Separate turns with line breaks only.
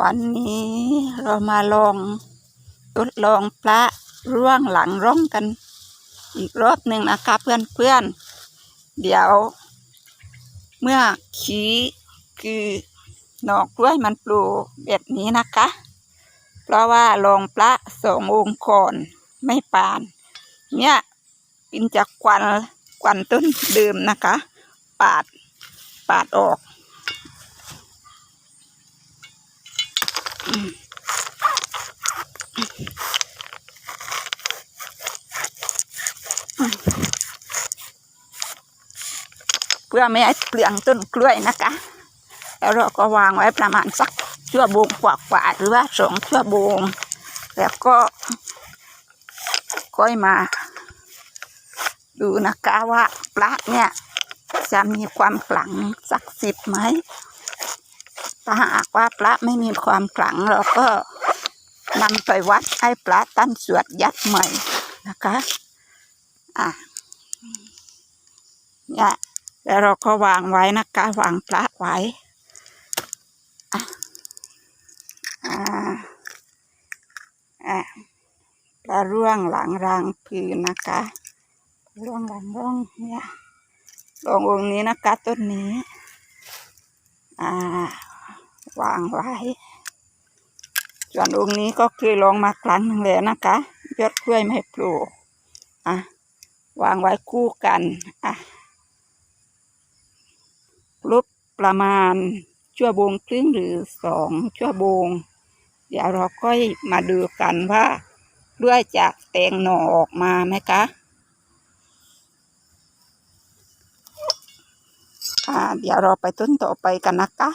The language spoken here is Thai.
วันนี้เรามาลองทดลองพระร่วงหลังร่องกัน อีกรอบหนึ่งนะคะเพื่อนๆเดี๋ยว เมื่อขี้คือหนอกกล้วยมันปลูกแบบนี้นะคะ เพราะว่าลองพระสององค์ก่อนไม่ปาน เนี่ยกินจากควันควันต้นเดิมนะคะ ปาดปาดออก เพื่อไม่ให้เปลืองต้นกล้วยนะคะ แล้วเราก็วางไว้ประมาณสักชั่วโมงกว่าๆหรือว่าสองชั่วโมงแล้วก็ค่อยมา ดูนะคะว่าปลาเนี่ยจะมีความขลังศักดิ์สิทธิ์ไหม ถ้าหากว่าพระไม่มีความขลังเราก็นำไปวัดให้พระตั้นสวดยัดใหม่นะคะอะเนี่ยแล้วเราก็วางไว้นะคะวางพระไว้อะอ่าอะพระร่วงหลังรางพื้นนะคะร่วงหลังร่องเนี่ยลงองค์นี้นะคะต้นนี้อ่า วางไว้ ส่วนองค์นี้ก็เคยลองมาครั้งหนึ่งแล้วนะคะยอดกล้วยไม่โผล่อะวางไว้คู่กันอะลบประมาณชั่วโมงครึ่งหรือสองชั่วโมงเดี๋ยวเราก็มาดูกันว่าด้วยจะแตงหน่อออกมาไหมคะอ่าเดี๋ยวเราไปต้นต่อไปกันนะคะ